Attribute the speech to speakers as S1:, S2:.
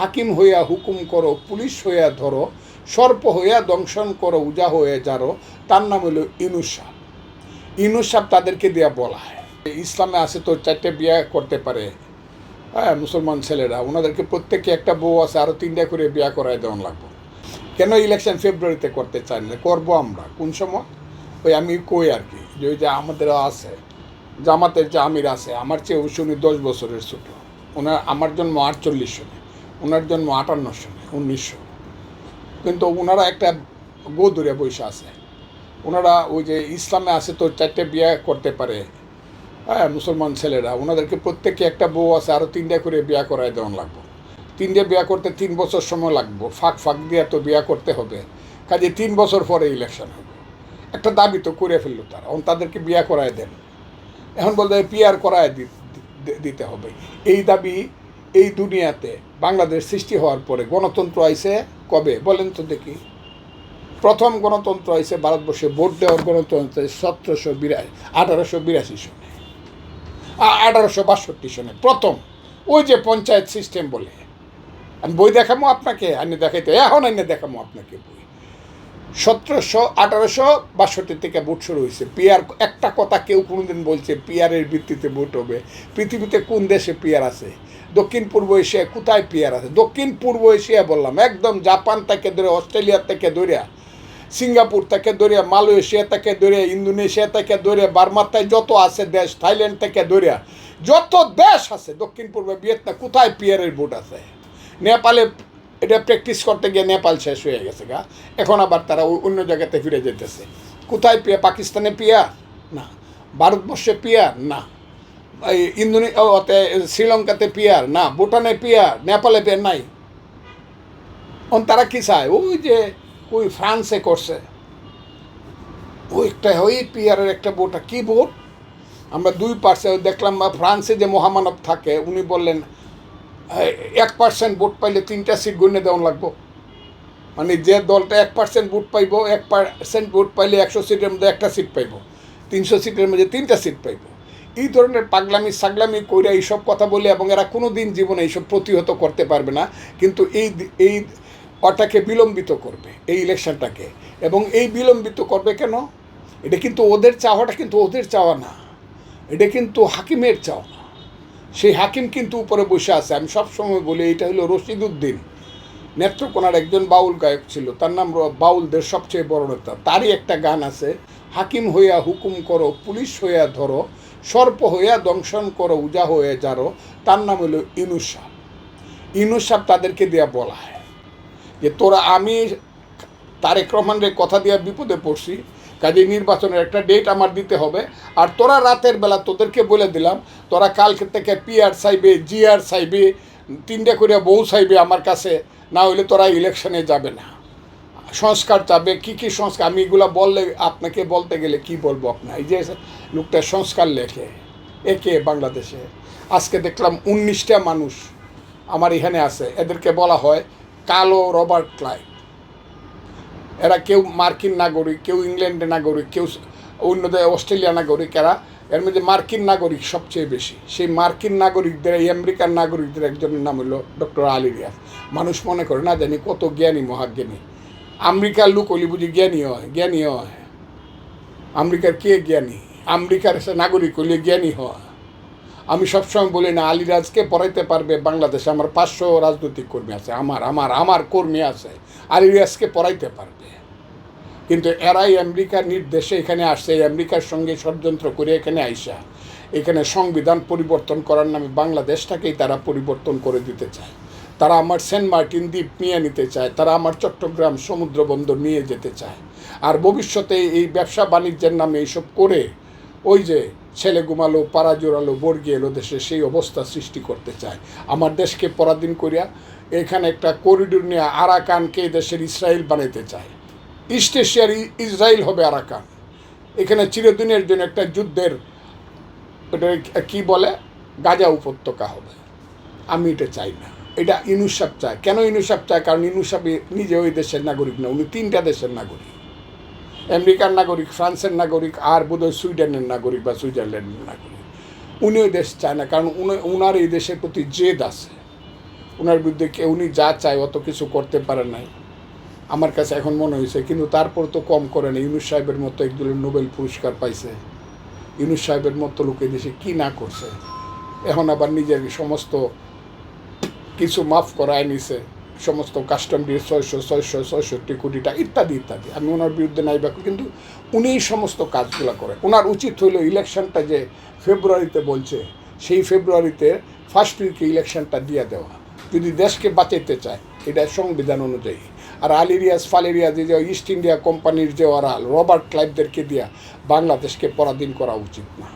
S1: হাকিম হইয়া হুকুম করো, পুলিশ হইয়া ধরো, সর্প হইয়া দংশন করো, উজা হয়ে যারো তার নাম হলো ইনুসা। ইনুসাব তাদেরকে দেয়া বলা হয় ইসলামে আছে তো চারটে বিয়ে করতে পারে। হ্যাঁ মুসলমান ছেলেরা ওনাদেরকে প্রত্যেকে একটা বউ আছে আরও তিনটা করে বিয়া করায় দেওয়া লাগবে। কেন ইলেকশন ফেব্রুয়ারিতে করতে চান না? করব আমরা। কোন সময়? ওই আমি কই আর কি? যে ওই যে আমাদের আছে, জামাতের যে আমির আছে, আমার চেয়ে অবশ্য উনি দশ বছরের ছোট। ওনার, আমার জন্ম আটচল্লিশ সনে। ওনার জন্ম আটান্ন সনে উনিশশো। কিন্তু ওনারা একটা গোদুরে বৈশা আছে। ওনারা ওই যে ইসলামে আছে তো চারটে বিয়ে করতে পারে। হ্যাঁ মুসলমান ছেলেরা। ওনাদেরকে প্রত্যেকে একটা বউ আছে আরও তিনটা করে বিয়া করায় দেওয়া লাগবে। তিনটে বিয়া করতে তিন বছর সময় লাগবে। ফাঁক ফাঁক দিয়ে তো বিয়া করতে হবে। কাজে তিন বছর পরে ইলেকশন হবে। একটা দাবি তো করে ফেলল তারা। এখন তাদেরকে বিয়া করায় দেন। এখন বলতে পিয়ার করায় দিতে হবে। এই দাবি এই দুনিয়াতে বাংলাদেশ সৃষ্টি হওয়ার পরে গণতন্ত্র আইসে কবে? বলেন তো দেখি। প্রথম গণতন্ত্র আইছে ভারতবর্ষে, ভোট দেওয়ার গণতন্ত্র সতেরোশো বিরাশি, আঠারোশো বিরাশি সনে। আঠারোশো বাষট্টি সনে, প্রথম। ওই যে পঞ্চায়েত সিস্টেম বলে। আমি বই দেখাবো আপনাকে আমি দেখাইতে এখন আমি দেখাবো আপনাকে বই। সতেরোশো, আঠারোশো বাষট্টি থেকে ভোট শুরু হয়েছে। পিয়ার একটা কথা কেউ কোনোদিন বলছে পিয়ারের ভিত্তিতে ভোট হবে। পৃথিবীতে কোন দেশে পিয়ার আছে? দক্ষিণ পূর্ব এশিয়ায় কোথায় পিয়ার আছে? দক্ষিণ পূর্ব এশিয়া বললাম, একদম জাপান থেকে ধরে, অস্ট্রেলিয়া থেকে ধরে, সিঙ্গাপুর থেকে ধরে, মালয়েশিয়া থেকে ধরে, ইন্দোনেশিয়া থেকে ধরে বার্মাতায় যত আছে দেশ, থাইল্যান্ড থেকে ধরে, যত দেশ আছে, দক্ষিণ পূর্বে ভিয়েতনাম, কোথায় পিয়ারের ভোট আছে? নেপালে এটা প্র্যাকটিস করতে গিয়ে নেপাল শেষ হয়ে গেছে গা। এখন আবার তারা অন্য জায়গাতে ফিরে যেতেছে। কোথায় পিয়া পাকিস্তানে পিয়া না। ভারতবর্ষে পিয়ার না। ইন্দোনে শ্রীলঙ্কাতে পিয়ার না। ভুটানে পিয়ার নেপালে পিয়ার নাই। অন তারা কি চায়? ওই যে, ওই ফ্রান্সে করছে। ওই একটা, ওই পিয়ারের একটা বোটা কি ভোট? আমরা দুই পার্সে দেখলাম ফ্রান্সে যে মহামানব থাকে, উনি বললেন এক পার্সেন্ট ভোট পাইলে তিনটা সিট গণ্যে দেওয়া লাগবো। মানে যে দলটা এক পার্সেন্ট ভোট পাইব, এক পার্সেন্ট ভোট পাইলে একশো সিটের মধ্যে একটা সিট পাইব, তিনশো সিটের মধ্যে তিনটা সিট পাইব। এই ধরনের পাগলামি, সাগলামি কইরা এইসব কথা বলে এবং এরা কোনো দিন জীবনে এইসব প্রতিহত করতে পারবে না, কিন্তু এই এই ওটাকে বিলম্বিত করবে, এই ইলেকশনটাকে এবং এই বিলম্বিত করবে কেন? এটা কিন্তু ওদের চাওয়াটা কিন্তু ওদের চাওয়া না। এটা কিন্তু হাকিমের চাওয়া সেই হাকিম কিন্তু উপরে বসে আছে। আমি সবসময় বলি, এটা হলো রশিদ উদ্দিন নেত্রকোনার একজন বাউল গায়ক ছিল, তার নাম বাউলদের সবচেয়ে বড় নেতা। তারই একটা গান আছে, হাকিম হইয়া হুকুম করো, পুলিশ হইয়া ধরো, সর্প হইয়া দংশন করো, উজা হয়ে যারো তার নাম হলো ইনুসাব ইনুসাব তাদেরকে দেয়া বলা হয়। যে তোরা আমি তারেক রহমানের কথা দিয়া বিপদে পড়ছি কাজে নির্বাচনের একটা ডেট আমার দিতে হবে। আর তোরা রাতের বেলা তোদেরকে বলে দিলাম, তোরা কালকে থেকে পিআর চাইবে জিআর চাইবে তিনটে করে বউ চাইবে আমার কাছে, না হলে তোরা ইলেকশনে যাবে না। সংস্কার চাবে, কী কী সংস্কার, আমি এগুলো বললে, আপনাকে বলতে গেলে কি বলব আপনার? এই যে লোকটা সংস্কার লেখে, একে বাংলাদেশে। আজকে দেখলাম উনিশটা মানুষ আমার এখানে আছে, এদেরকে বলা হয় কালো রবার্ট ক্লাইভ। এরা কেউ মার্কিন নাগরিক, কেউ ইংল্যান্ডের নাগরিক, কেউ অন্য অস্ট্রেলিয়া নাগরিক, এরা এর মধ্যে মার্কিন নাগরিক সবচেয়ে বেশি। সেই মার্কিন নাগরিকদের, এই আমেরিকান নাগরিকদের একজনের নাম হলো ডক্টর আলী রিয়াজ। মানুষ মনে করে না জানি কত জ্ঞানী, মহাজ্ঞানী। আমেরিকার লোক হলি বুঝি জ্ঞানী হয় জ্ঞানী হয়। আমেরিকার কে জ্ঞানী? আমেরিকার নাগরিক হলে জ্ঞানী হয়। আমি সবসময় বলি না আলিরাজকে পড়াইতে পারবে বাংলাদেশে, আমার পাঁচশো রাজনৈতিক কর্মী আছে, আমার আমার আমার কর্মী আছে আলিরাজকে পড়াইতে পারবে। কিন্তু এরাই আমেরিকার নির্দেশে এখানে আসছে আমেরিকার সঙ্গে ষড়যন্ত্র করে এখানে আইসা, এখানে সংবিধান পরিবর্তন করার নামে বাংলাদেশটাকেই তারা পরিবর্তন করে দিতে চায়। তারা আমার সেন্ট মার্টিন দ্বীপ নিয়ে নিতে চায়, তারা আমার চট্টগ্রাম সমুদ্র বন্দর নিয়ে যেতে চায়। আর ভবিষ্যতে এই ব্যবসা বাণিজ্যের নামে এইসব করে, ওই যে ছেলে ঘুমালো, পাড়া জোড়ালো, বর্গি এলো দেশে, সেই অবস্থা সৃষ্টি করতে চায়। আমার দেশকে পরাধীন করিয়া এখানে একটা করিডোর নিয়ে আরাকানকে দেশের ইসরায়েল বানাইতে চায়। ইস্ট এশিয়ার ইসরায়েল হবে আরাকান। এখানে চিরদিনের জন্য একটা যুদ্ধের কি বলে? গাজা উপত্যকা হবে। আমি এটা চাই না। এটা ইনুসাব চায়। কেন ইনুসাব চায়? কারণ ইনুসাব নিজে ওই দেশের নাগরিক না, উনি তিনটা দেশের নাগরিক। আমেরিকার নাগরিক, ফ্রান্সের নাগরিক আর বোধহয় সুইডেনের নাগরিক বা সুইজারল্যান্ডের নাগরিক। উনি ওই দেশ চায় না, কারণ উনি- উনার এই দেশের প্রতি জেদ আছে। ওনার বিরুদ্ধে কে, উনি যা চায় অত কিছু করতে পারে নাই। আমার কাছে এখন মনে হয়েছে, কিন্তু তারপর তো কম করে না ইউনুস সাহেবের মতো একজনের নোবেল পুরস্কার পাইছে। ইউনুস সাহেবের মতো লোকে দেশে কী না করছে? এখন আবার নিজের সমস্ত কিছু মাফ করায় নিছে। সমস্ত কাস্টম দিয়ে ছয়শো ছয়শো, ছয়ষট্টি কোটি টাকা, ইত্যাদি ইত্যাদি। আমি ওনার বিরুদ্ধে নাই বা কিন্তু উনি এই সমস্ত কাজগুলো করে ওনার উচিত হইল ইলেকশনটা যে ফেব্রুয়ারিতে বলছে, সেই ফেব্রুয়ারিতে ফার্স্ট উইকে ইলেকশনটা দিয়ে দেওয়া। যদি দেশকে বাঁচাইতে চায়, এটা সংবিধান অনুযায়ী। আর আলিরিয়াস, ফালেরিয়াস যে ইস্ট ইন্ডিয়া কোম্পানির যে ওরা রবার্ট ক্লাইভদেরকে দিয়া বাংলাদেশকে পরাধীন করা উচিত না।